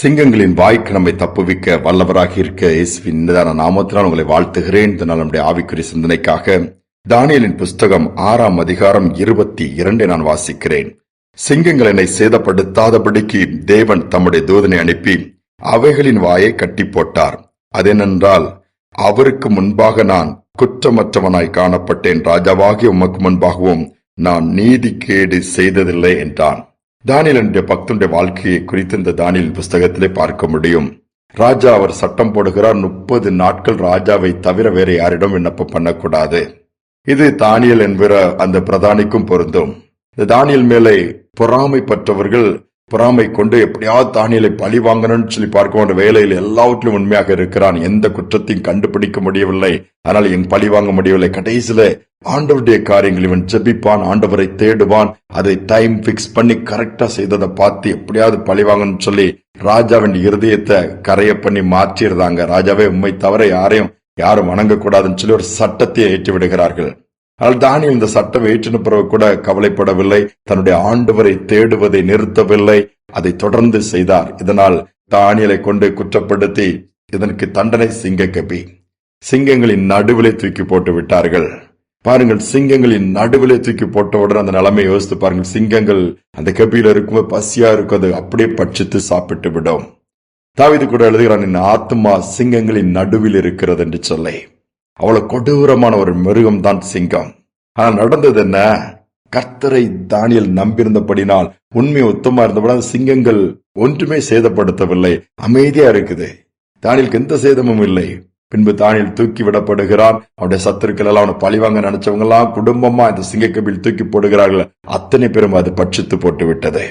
சிங்கங்களின் வாய்க்கு நம்மை தப்புவிக்க வல்லவராக இருக்க இயேசுவின் நிதான நாமத்தினால் உங்களை வாழ்த்துகிறேன். இதனால் நம்முடைய ஆவிக்குரிய சிந்தனைக்காக தானியலின் புஸ்தகம் ஆறாம் அதிகாரம் இருபத்தி இரண்டை நான் வாசிக்கிறேன். சிங்கங்கள் என்னை சேதப்படுத்தாதபடிக்கு தேவன் தம்முடைய தூதனை அனுப்பி அவைகளின் வாயை கட்டி போட்டார் அதெனென்றால் அவருக்கு முன்பாக நான் குற்றமற்றவனாய் காணப்பட்டேன். ராஜாவாகிய உமக்கு முன்பாகவும் நான் நீதி கேடு செய்ததில்லை என்றான். தானியலுடைய பக்தனுடைய வாழ்க்கையை குறித்து இந்த தானியல் புஸ்தகத்திலே பார்க்க முடியும். ராஜா அவர் சட்டம் போடுகிறார். முப்பது நாட்கள் ராஜாவை தவிர வேற யாரிடம் விண்ணப்பம் பண்ணக்கூடாது. இது தானியல் என்கிற அந்த பிரதானிக்கும் பொருந்தும். இந்த தானியல் மேலே பொறாமைப்பட்டவர்கள் பொறாமை கொண்டு எப்படியாவது தானியலை பழி வாங்கணும்னு சொல்லி பார்க்க வேண்டிய வேலையில் எல்லாவற்றிலும் உண்மையாக இருக்கிறான். எந்த குற்றத்தையும் கண்டுபிடிக்க முடியவில்லை. ஆனால் என் பழி வாங்க முடியவில்லை. கடைசியில ஆண்டவருடைய காரியங்கள் இவன் ஜெபிப்பான் ஆண்டவரை தேடுவான். அதை டைம் பிக்ஸ் பண்ணி கரெக்டா செய்ததை பார்த்து எப்படியாவது பழி வாங்கணும்னு சொல்லி ராஜாவின் இருதயத்தை கரைய பண்ணி மாற்றிடுறாங்க. ராஜாவே உண்மை தவிர யாரையும் யாரும் வணங்கக்கூடாதுன்னு சொல்லி ஒரு சட்டத்தை ஏற்றி விடுகிறார்கள். ஆனால் தானியல் இந்த சட்டம் ஏற்றின பிறகு கூட கவலைப்படவில்லை. தன்னுடைய ஆண்டவரை தேடுவதை நிறுத்தவில்லை. அதை தொடர்ந்து செய்தார். இதனால் தானியலை கொண்டு குற்றப்படுத்தி இதற்கு தண்டனை சிங்க கபி சிங்கங்களின் நடுவிலே தூக்கி போட்டு விட்டார்கள். பாருங்கள் சிங்கங்களின் நடுவிலே தூக்கி போட்டவுடன் அந்த நிலைமை யோசித்து பாருங்கள். சிங்கங்கள் அந்த கபியில இருக்கும்போது பசியா இருக்கும் அது அப்படியே பட்சித்து சாப்பிட்டு விடும் தாவிது கூட எழுதுகிறான் என் ஆத்மா சிங்கங்களின் நடுவில் இருக்கிறது என்று சொல்லி. அவ்வளவு கொடூரமான ஒரு மிருகம் தான் சிங்கம். ஆனால் நடந்தது என்ன? கர்த்தரை தானியல் நம்பியிருந்தபடினால் உண்மை உத்தமா இருந்தபடினால் சிங்கங்கள் ஒன்றுமே சேதப்படுத்தவில்லை. அமைதியா இருக்குது. தானியலுக்கு எந்த சேதமும் இல்லை. பின்பு தானியல் தூக்கி விடப்படுகிறான். அவருடைய சத்துருக்கள் எல்லாம் அவனை பழிவாங்க நினைச்சவங்க எல்லாம் குடும்பமா இந்த சிங்கக்கபில் தூக்கி போடுகிறார்கள். அத்தனை பேரும் அது பட்சித்து போட்டு விட்டது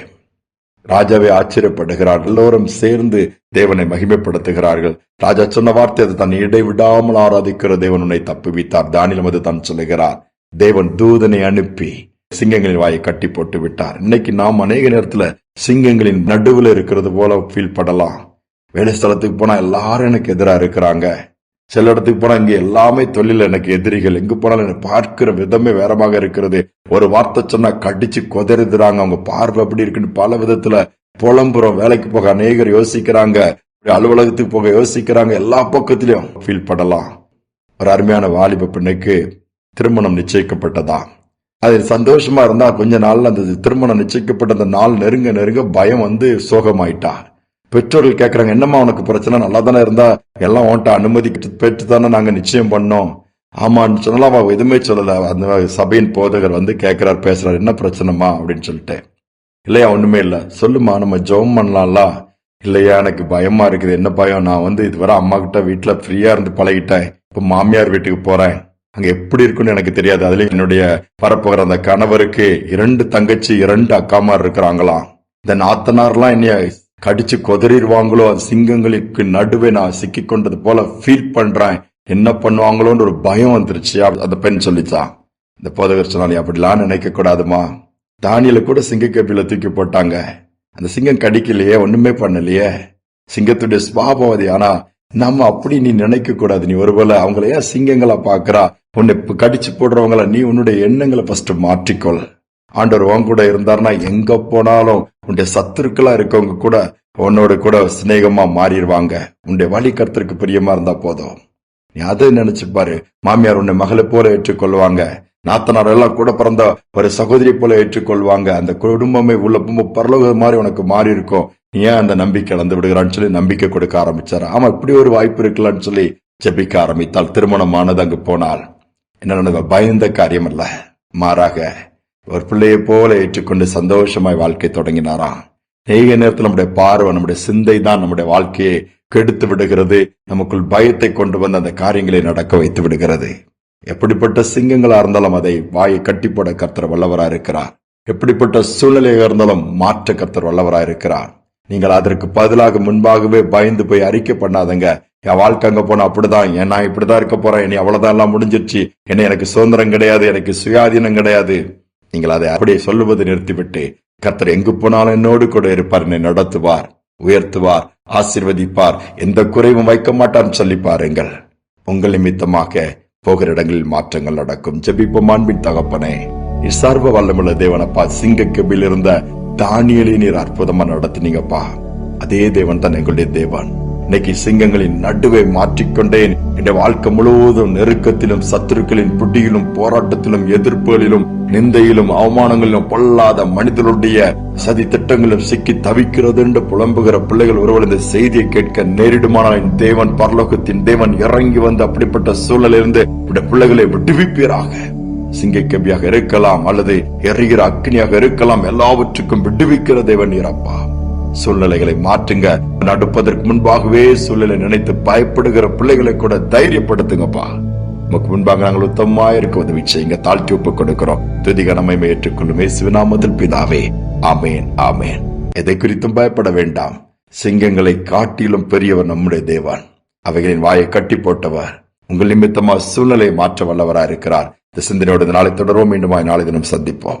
ராஜாவே ஆச்சரியப்படுகிறார். எல்லோரும் சேர்ந்து தேவனை மகிமைப்படுத்துகிறார்கள். ராஜா சொன்ன வார்த்தை அது தன் இடைவிடாமல் ஆராதிக்கிற தேவன் உன்னை தப்புவித்தார். தானியம் அது தான் சொல்லுகிறார். தேவன் தூதனை அனுப்பி சிங்கங்களின் வாயை கட்டி போட்டு விட்டார். இன்னைக்கு நாம் அநேக நேரத்துல சிங்கங்களின் நடுவில் இருக்கிறது போல ஃபீல் படலாம். வேலை ஸ்தலத்துக்கு போனா எல்லாரும் எனக்கு எதிராக இருக்கிறாங்க. சில இடத்துக்கு போனா இங்க எல்லாமே தொழில் எனக்கு எதிரிகள். எங்க போனாலும் என்னை பார்க்கிற விதமே வேறமாக இருக்கிறது. ஒரு வார்த்தை சொன்னா கடிச்சு கொதறிதுறாங்க அவங்க பார்வை அப்படி இருக்குன்னு பல விதத்துல புலம்புறோம். வேலைக்கு போக அநேகர் யோசிக்கிறாங்க. அலுவலகத்துக்கு போக யோசிக்கிறாங்க. எல்லா பக்கத்திலையும் ஃபீல் படலாம் ஒரு அருமையான வாலிப பெண்ணுக்கு திருமணம் நிச்சயிக்கப்பட்டதா? அது சந்தோஷமா இருந்தா கொஞ்ச நாள்ல அந்த திருமணம் நிச்சயிக்கப்பட்ட அந்த நாள் நெருங்க நெருங்க பயம் வந்து சோகமாயிட்டா? பெற்றோர்கள் கேட்கறாங்க என்னம்மா உனக்கு பிரச்சனை? நல்லா தானே இருந்தா எல்லாம் உன்ட்ட அனுமதி பெற்று தானே நாங்கள் நிச்சயம் பண்ணோம். ஆமான்னு சொன்னாலும் அவன் எதுவுமே சொல்லல. அந்த சபையின் போதகர் வந்து கேட்குறார் பேசுறாரு என்ன பிரச்சனைமா அப்படின்னு சொல்லிட்டு. இல்லையா ஒண்ணுமே இல்லை. சொல்லுமா நம்ம ஜெபம் பண்ணலாம்ல. இல்லையா எனக்கு பயமா இருக்குது. என்ன பயம்? நான் வந்து இதுவரை அம்மா கிட்ட வீட்டில் ஃப்ரீயா இருந்து பழகிட்டேன். இப்போ மாமியார் வீட்டுக்கு போறேன். அங்க எப்படி இருக்குன்னு எனக்கு தெரியாது. அதுல என்னுடைய பரப்புகிற அந்த கணவருக்கு இரண்டு தங்கச்சி இரண்டு அக்காமார் இருக்கிறாங்களாம். இந்த நாத்தனார்லாம் என்னைய கடிச்சு கொதறிடுவாங்களோ சிங்கங்களுக்கு நடுவே நான் சிக்கி கொண்டது போல ஃபீல் பண்றேன். என்ன பண்ணுவாங்களோன்னு ஒரு பயம் வந்துருச்சு. அந்த பெண் சொல்லிச்சா இந்த போதகர் சொன்னாலே அப்படிலாம் நினைக்க கூடாதுமா தானியில கூட சிங்கக்கப்பில தூக்கி போட்டாங்க. அந்த சிங்கம் கடிக்கலையே ஒண்ணுமே பண்ணலையே. சிங்கத்துடைய சுவாபம் அது. ஆனா நம்ம அப்படி நீ நினைக்க கூடாது நீ ஒருவேளை அவங்கள ஏன் சிங்கங்களா பாக்குறா உன்னை கடிச்சு போடுறவங்கள நீ உன்னுடைய எண்ணங்களை ஃபர்ஸ்ட் மாற்றிக்கொள். ஆண்டவர் உன் கூட இருந்தாருன்னா எங்க போனாலும் உன்னுடைய சத்துருக்களா இருக்கவங்க கூட உன்னோட கூட சிநேகமா மாறிடுவாங்க. உன்னுடைய வழி கருத்திற்கு பிரியமா இருந்தா போதும். நீ அதை நினைச்சு பாரு. மாமியார் உன்னை மகளை போல ஏற்றுக்கொள்வாங்க. நாத்தனார் எல்லாம் கூட பிறந்த ஒரு சகோதரி போல ஏற்றுக்கொள்வாங்க. அந்த குடும்பமே உள்ள பரலோக மாதிரி உனக்கு மாறி இருக்கும் நீ ஏன் அந்த நம்பிக்கை இழந்து விடுகிறான்னு சொல்லி நம்பிக்கை கொடுக்க ஆரம்பிச்சாரு. ஆமா இப்படி ஒரு வாய்ப்பு இருக்கலாம்னு சொல்லி ஜெபிக்க ஆரம்பித்தால் திருமணமானது அங்கு போனால். என்ன பயந்த காரியம் அல்ல மாறாக ஒரு பிள்ளையை போல ஏற்றுக்கொண்டு சந்தோஷமாய் வாழ்க்கை தொடங்கினாராம் நேக நேரத்தில் நம்முடைய பார்வை நம்முடைய சிந்தை தான் நம்முடைய வாழ்க்கையை கெடுத்து விடுகிறது. நமக்குள் பயத்தை கொண்டு வந்து அந்த காரியங்களை நடக்க வைத்து விடுகிறது. எப்படிப்பட்ட சிங்கங்களா இருந்தாலும் அதை வாயை கட்டி போட கர்த்தர் வல்லவரா இருக்கிறார். எப்படிப்பட்ட சூழ்நிலையாக இருந்தாலும் மாற்ற கர்த்தர் வல்லவரா இருக்கிறார். நீங்கள் அதற்கு பதிலாக முன்பாகவே பயந்து போய் அறிக்கை பண்ணாதங்க. என் வாழ்க்கை அங்க போனா அப்படிதான் ஏன் நான் இப்படிதான் இருக்க போறேன் என்னை அவ்வளவுதான் எல்லாம் முடிஞ்சிருச்சு. என்ன எனக்கு சுதந்திரம் கிடையாது எனக்கு சுயாதீனம் கிடையாது. நீங்கள் அதை அப்படியே சொல்லுவதை நிறுத்திவிட்டு கர்த்தர் எங்கு போனாலும் என்னோடு கூட இருப்பார் என்னை நடத்துவார் உயர்த்துவார் ஆசிர்வதிப்பார் எந்த குறைவும் வைக்க மாட்டார்னு சொல்லி பாருங்கள். உங்கள் நிமித்தமாக போகிற இடங்களில் மாற்றங்கள் நடக்கும். ஜெபிப்போம் அன்பின் தகப்பனே. சர்வ வல்லமுள்ள தேவனப்பா சிங்கக்கபில் இருந்த தானியலை நீர் அற்புதமா நடத்துனீங்கப்பா. அதே தேவன் தான் எங்களுடைய தேவன். இன்னைக்கு சிங்கங்களின் நடுவே மாற்றிக்கொண்டேன். என் வாழ்க்கை முழுவதும் நெருக்கத்திலும் சத்துருக்களின் புட்டியிலும் போராட்டத்திலும் எதிர்ப்புகளிலும் நிந்தையிலும் அவமானங்களிலும் பொல்லாத மனிதனுடைய சதி திட்டங்களும் சிக்கி தவிக்கிறது என்று புலம்புகிற பிள்ளைகள் ஒருவர் இந்த செய்தியை கேட்க நேரிடுமானால் என் தேவன் பரலோகத்தின் தேவன் இறங்கி வந்து அப்படிப்பட்ட சூழலிலிருந்து இந்த பிள்ளைகளை விடுவிப்பீராக. சிங்கக்கபியாக இருக்கலாம் அல்லது எரிகிற அக்னியாக இருக்கலாம். எல்லாவற்றுக்கும் விடுவிக்கிற தேவன் இறப்பா சூழ்நிலைகளை மாற்றுங்க. நடுப்பதற்கு முன்பாகவே சூழ்நிலை நினைத்து பயப்படுகிற பிள்ளைகளை கூட தைரியப்படுத்துங்கப்பா. உமக்கு முன்பாக நாங்கள் உத்தமமா இருக்க உதவி செய்யுங்க. தாழ்த்தி ஒப்பு கொடுக்கிறோம். துதிக நம்மை ஏற்றுக்கொள்ளுமே சிவநாமத்தில் பிதாவே. ஆமேன் ஆமேன். எதை குறித்தும் பயப்பட வேண்டாம். சிங்கங்களை காட்டிலும் பெரியவர் நம்முடைய தேவன். அவைகளின் வாயை கட்டி போட்டவர். உங்கள் நிமித்தமா சூழ்நிலையை மாற்ற வல்லவராக இருக்கிறார் இந்த சிந்தனையோடு நாளை தொடர்வோம். மீண்டும் நாளை தினம் சந்திப்போம்.